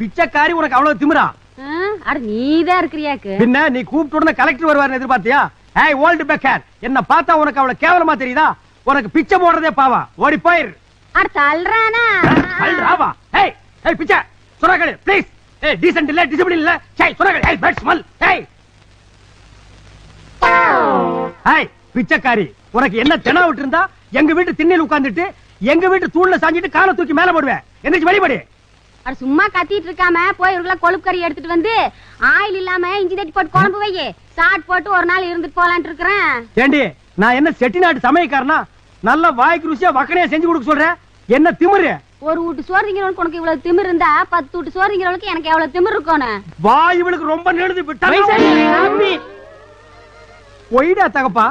பிச்சைக்காரி உனக்கு அவ்வளவு திமிரா? அட நீதான் இருக்கிறியாக்கு. பின்ன நீ கூப்பிட்டு உடனே கலெக்டர் வருவாருன்னு எதிர்பார்த்தியா? ஏய் ஓல்டு பெக்கர் என்ன பார்த்தா உனக்கு அவ்வளவு கேவலமா தெரியுதா? உனக்கு பிச்சை போடுறதே பாவா. ஓடி போயிரு. அட தள்ளுறானா? ராவா ஏய் ஏய் பிச்சை. சுரகடு ப்ளீஸ் ஏய் டீசன்ட் இல்ல டிசிப்ளின் இல்ல. சை சுரகடு ஏய் பேட் ஸ்மெல் ஏய். ஏய் பிச்சைக்காரி உனக்கு என்ன தெனா விட்டு இருந்தா எங்க வீட்டு திண்ணையில் உட்கார்ந்துட்டு எங்க வீட்டு தூண்ல சாஞ்சிட்டு காலை தூக்கி மேல போடுவேன். எந்திரிச்சு வெளிப்படி அட சும்மா கத்திட்டு இருக்காம போய் கிலோ கொழுப்பு கறி எடுத்துட்டு வந்து ஆயில் இல்லாம இஞ்சி தட்டி போட்டு குழம்பு வை சாட் போட்டு ஒரு நாள் இருந்துட்டு போலான்ட்டு இருக்கிறேன். ஏண்டி நான் என்ன செட்டிநாட்டு சமயக்காரனா நல்ல வாய்க்கு ருசியா வக்கனையா செஞ்சு கொடுக்க சொல்றேன் என்ன திமிரு? ஒரு வீட்டு சோறு திங்கிறவனுக்கு உனக்கு இவ்வளவு திமிர் இருந்தா பத்து வீட்டு சோறு திங்கிறவனுக்கு எனக்கு எவ்வளவு திமிர் இருக்கணும்? வாய் இவளுக்கு ரொம்ப நெழுது விட்டா ஒய்டா தகப்பா.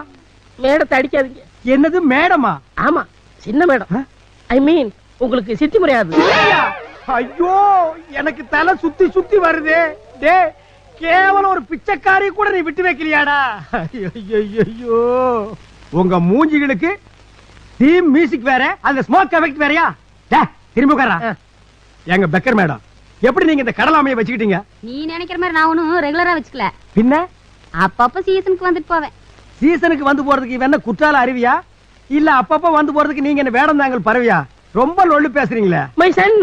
மேடத்தை அடிக்காதீங்க. என்னது மேடமா? ஆமா சின்ன மேடம். ஐ மீன் உங்களுக்கு சித்தி முறையாது. ஐயா, எனக்கு தலை சுத்தி சுத்தி வருதே. டே கேவலம் ஒரு பிச்சைக்காரி கூட நீ விட்டு வைக்கலையாடா. ஐயோ உங்க மூஞ்சிகளுக்கு தீம் மியூசிக் வேற அந்த ஸ்மோக் எஃபெக்ட் வேறயா? டே திரும்பி உட்காரா. எங்க பெக்கர் மேடம் எப்படி நீங்க இந்த கடலாமையை வச்சுக்கிட்டீங்க? நீ நினைக்கிற மாதிரி நான் ஒன்னும் ரெகுலரா வச்சுக்கல. பின்ன? அப்பப்ப சீசனுக்கு வந்துட்டு போவேன். சீசனுக்கு வந்து போறதுக்கு இவன் என்ன குற்றால அருவியா? இல்ல அப்பப்ப வந்து போறதுக்கு நீங்க என்ன வேடம் தாங்கள் பறவையா? ரொம்ப லொள்ளு பேசுறீங்களே. My son